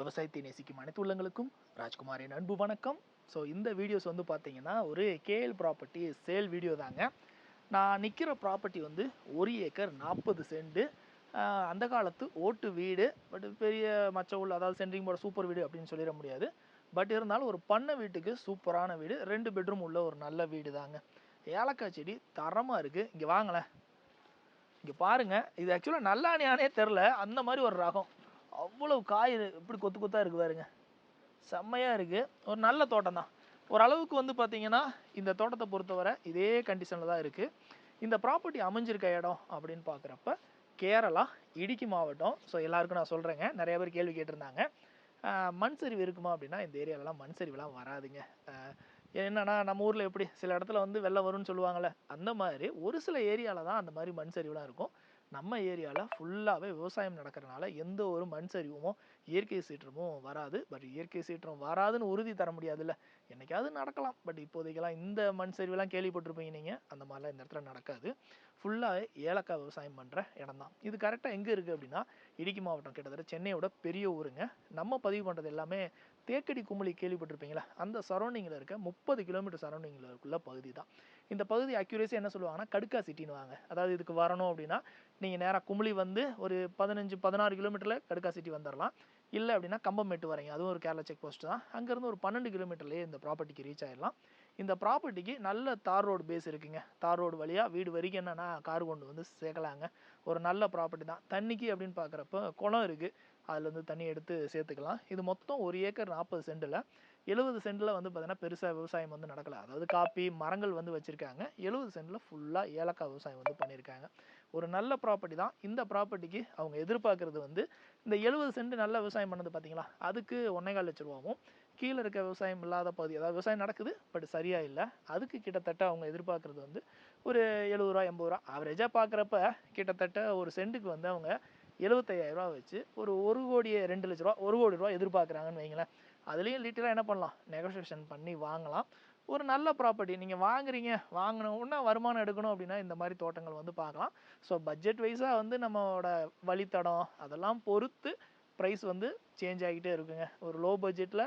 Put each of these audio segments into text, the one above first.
விவசாயத்தை நேசிக்கும் அனைத்து உள்ளங்களுக்கும் ராஜ்குமாரின் அன்பு வணக்கம். ஸோ இந்த வீடியோஸ் வந்து பார்த்தீங்கன்னா ஒரு கேஎல் ப்ராப்பர்ட்டி சேல் வீடியோ தாங்க. நான் நிற்கிற ப்ராப்பர்ட்டி வந்து ஒரு ஏக்கர் நாற்பது சென்ட்டு அந்த காலத்து ஓட்டு வீடு பட் பெரிய மச்ச உள்ள அதாவது சென்ட்ரிங் போட சூப்பர் வீடு அப்படின்னு சொல்லிட முடியாது. பட் இருந்தாலும் ஒரு பண்ணை வீட்டுக்கு சூப்பரான வீடு ரெண்டு பெட்ரூம் உள்ள ஒரு நல்ல வீடு தாங்க. ஏலக்காய் செடி தரமாக இருக்குது இங்கே வாங்களேன். இங்கே பாருங்கள் இது ஆக்சுவலாக நல்லானியானே தெரில அந்த மாதிரி ஒரு ரகம். அவ்வளவு காய் இப்படி கொத்து கொத்தா இருக்கு பாருங்க. செம்மையாக இருக்குது ஒரு நல்ல தோட்டம் தான் ஓரளவுக்கு வந்து பார்த்தீங்கன்னா இந்த தோட்டத்தை பொறுத்தவரை இதே கண்டிஷனில் தான் இருக்குது இந்த ப்ராப்பர்ட்டி அமைஞ்சிருக்க இடம் அப்படின்னு பார்க்குறப்ப கேரளா இடுக்கி மாவட்டம். ஸோ எல்லாருக்கும் நான் சொல்கிறேங்க நிறைய பேர் கேள்வி கேட்டிருந்தாங்க. மண் சரிவு இருக்குமா அப்படின்னா இந்த ஏரியாலலாம் மண் சரிவுலாம் வராதுங்க. என்னன்னா நம்ம ஊரில் எப்படி சில இடத்துல வந்து வெள்ளம் வரும்னு சொல்லுவாங்கள்ல அந்த மாதிரி ஒரு சில ஏரியாவில் தான் அந்த மாதிரி மண் சரிவுலாம் இருக்கும். நம்ம ஏரியாவில் ஃபுல்லாகவே விவசாயம் நடக்கிறனால எந்த ஒரு மண் சரிவுமோ இயற்கை சீற்றமும் வராது. பட் இயற்கை சீற்றம் வராதுன்னு உறுதி தர முடியாதுல்ல. என்னைக்காவது நடக்கலாம். பட் இப்போதைக்கெல்லாம் இந்த மண் சரிவுலாம் கேள்விப்பட்டிருப்பீங்க நீங்கள் அந்த மாதிரிலாம் இந்த இடத்துல நடக்காது. ஃபுல்லாகவே ஏலக்காய் விவசாயம் பண்ணுற இடம் தான் இது கரெக்டாக எங்கே இருக்குது அப்படின்னா இடுக்கி மாவட்டம் கிட்டத்தட்ட சென்னையோட பெரிய ஊருங்க. நம்ம பதிவு பண்ணுறது எல்லாமே தேக்கடி கும்பலி கேள்விப்பட்டிருப்பீங்களா? அந்த சரௌண்டிங்கில் இருக்க முப்பது கிலோமீட்டர் சரௌண்டிங்கில் இருக்குள்ள பகுதி தான். இந்த பகுதி அக்யூரேசி என்ன சொல்லுவாங்கன்னா கடுக்கா சிட்டின்னு வாங்க. அதாவது இதுக்கு வரணும் அப்படின்னா நீங்கள் நேராக கும்பலி வந்து ஒரு பதினஞ்சு பதினாறு கிலோமீட்டரில் கடுக்கா சிட்டி வந்துடலாம் இல்லை அப்படின்னா கம்பமேட்டு வரீங்க அதுவும் ஒரு கேரளா செக் போஸ்ட் தான். அங்கேருந்து ஒரு பன்னெண்டு கிலோமீட்டர்லேயே இந்த ப்ராப்பர்ட்டிக்கு ரீச் ஆயிடலாம் இந்த ப்ராப்பர்ட்டிக்கு நல்ல தார் ரோடு பேஸ் இருக்குங்க. தார் ரோடு வழியாக வீடு வரைக்கும் என்னென்னா கார் கொண்டு வந்து சேர்க்கலாங்க. ஒரு நல்ல ப்ராப்பர்ட்டி தான். தண்ணிக்கு அப்படின்னு பார்க்குறப்ப குளம் இருக்குது அதில் வந்து தண்ணி எடுத்து சேர்த்துக்கலாம். இது மொத்தம் ஒரு ஏக்கர் நாற்பது சென்டில். எழுபது சென்டில் வந்து பார்த்தீங்கன்னா பெருசாக விவசாயம் வந்து நடக்கல. அதாவது காப்பி மரங்கள் வந்து வச்சுருக்காங்க. எழுபது சென்டில் ஃபுல்லாக ஏலக்காய் விவசாயம் வந்து பண்ணியிருக்காங்க ஒரு நல்ல ப்ராப்பர்ட்டி தான். இந்த ப்ராப்பர்ட்டிக்கு அவங்க எதிர்பார்க்குறது வந்து இந்த எழுபது சென்ட் நல்ல விவசாயம் பண்ணது பார்த்தீங்களா அதுக்கு ஒன்றேகால் லட்ச ரூபாவும் கீழே இருக்க விவசாயம் இல்லாத பகுதி அதாவது விவசாயம் நடக்குது பட் சரியாக இல்லை. அதுக்கு கிட்டத்தட்ட அவங்க எதிர்பார்க்குறது வந்து ஒரு எழுபது ரூபா எண்பது ரூபா. ஆவரேஜாக பார்க்குறப்ப கிட்டத்தட்ட ஒரு சென்ட்டுக்கு வந்து அவங்க எழுபத்தையாயிரரூவா வச்சு ஒரு ஒரு கோடியே ரெண்டு லட்ச ரூபா ஒரு கோடி ரூபா எதிர்பார்க்குறாங்கன்னு வைங்களேன். அதுலேயும் லிட்டராக என்ன பண்ணலாம்? நெகோசியேஷன் பண்ணி வாங்கலாம். ஒரு நல்ல ப்ராப்பர்ட்டி நீங்கள் வாங்குறீங்க வாங்கின உடனே வருமானம் எடுக்கணும் அப்படின்னா இந்த மாதிரி தோட்டங்கள் வந்து பார்க்கலாம். ஸோ பட்ஜெட் வைஸாக வந்து நம்மளோட வழித்தடம் அதெல்லாம் பொறுத்து ப்ரைஸ் வந்து சேஞ்ச் ஆகிட்டே இருக்குங்க. ஒரு லோ பட்ஜெட்டில்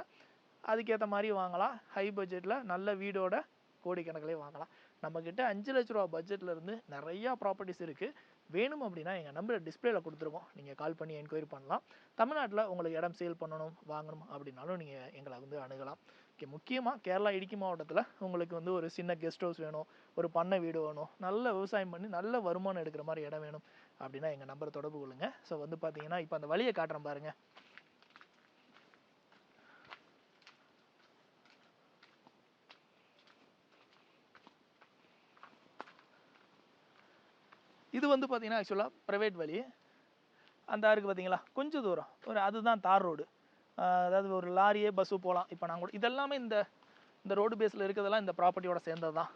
அதுக்கேற்ற மாதிரி வாங்கலாம். ஹை பட்ஜெட்டில் நல்ல வீடோட கோடிக்கணக்கிலே வாங்கலாம். நம்மக்கிட்ட அஞ்சு லட்ச ரூபா பட்ஜெட்லேருந்து நிறையா ப்ராப்பர்ட்டிஸ் இருக்குது வேணும் அப்படின்னா எங்கள் நம்பர் டிஸ்பிளேல கொடுத்துருக்கோம் நீங்கள் கால் பண்ணி என்கொயரி பண்ணலாம். தமிழ்நாட்டில் உங்களுக்கு இடம் சேல் பண்ணணும் வாங்கணும் அப்படின்னாலும் நீங்கள் எங்களை வந்து அணுகலாம். ஓகே முக்கியமாக கேரளா இடுக்கி மாவட்டத்தில் உங்களுக்கு வந்து ஒரு சின்ன கெஸ்ட் ஹவுஸ் வேணும் ஒரு பண்ணை வீடு வேணும் நல்ல விவசாயம் பண்ணி நல்ல வருமானம் எடுக்கிற மாதிரி இடம் வேணும் அப்படின்னா எங்கள் நம்பரை தொடர்பு கொள்ளுங்கள் ஸோ வந்து பார்த்தீங்கன்னா இப்போ அந்த வழியை காட்டுறேன் பாருங்கள் இது வந்து பார்த்தீங்கன்னா ஆக்சுவலாக ப்ரைவேட் வழி. அந்த இருக்குது பார்த்தீங்களா? கொஞ்சம் தூரம். ஒரு அதுதான் தார் ரோடு அதாவது ஒரு லாரியே பஸ்ஸு போகலாம் இப்போ நாங்கள் கூட இதெல்லாமே இந்த இந்த ரோடு பேஸில் இருக்கிறதெல்லாம் இந்த ப்ராப்பர்ட்டியோட சேர்ந்தது தான்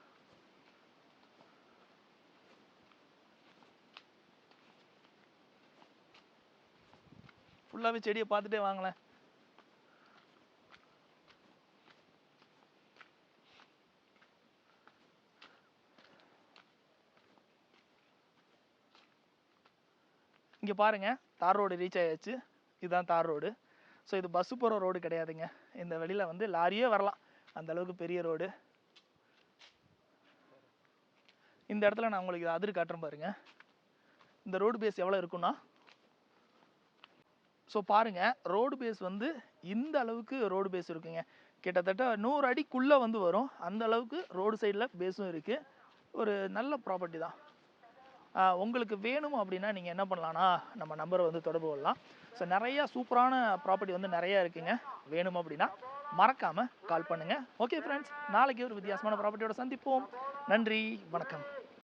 ஃபுல்லாகவே செடியை பார்த்துட்டே வாங்களேன். இங்கே பாருங்க தார் ரோடு ரீச் ஆயாச்சு. இதுதான் தார் ரோடு. ஸோ இது பஸ்ஸு போகிற ரோடு கிடையாதுங்க. இந்த வெளியில் வந்து லாரியே வரலாம். அந்த அளவுக்கு பெரிய ரோடு இந்த இடத்துல நான் உங்களுக்கு இதை அதிர் காட்டுறேன் பாருங்க. இந்த ரோடு பேஸ் எவ்வளோ இருக்குன்னா ஸோ பாருங்க ரோடு பேஸ் வந்து இந்த அளவுக்கு ரோடு பேஸ் இருக்குங்க. கிட்டத்தட்ட நூறு அடிக்குள்ளே வந்து வரும். அந்த அளவுக்கு ரோடு சைடில் பேஸும் இருக்குது ஒரு நல்ல ப்ராப்பர்ட்டி தான். உங்களுக்கு வேணும் அப்படின்னா நீங்கள் என்ன பண்ணலாம்னா நம்ம நம்பரை வந்து தொடர்பு கொள்ளலாம். ஸோ நிறையா சூப்பரான ப்ராப்பர்ட்டி வந்து நிறையா இருக்குங்க. வேணும் அப்படின்னா மறக்காமல் கால் பண்ணுங்கள் ஓகே ஃப்ரெண்ட்ஸ் நாளைக்கு ஒரு வித்தியாசமான ப்ராப்பர்ட்டியோட சந்திப்போம். நன்றி. வணக்கம்.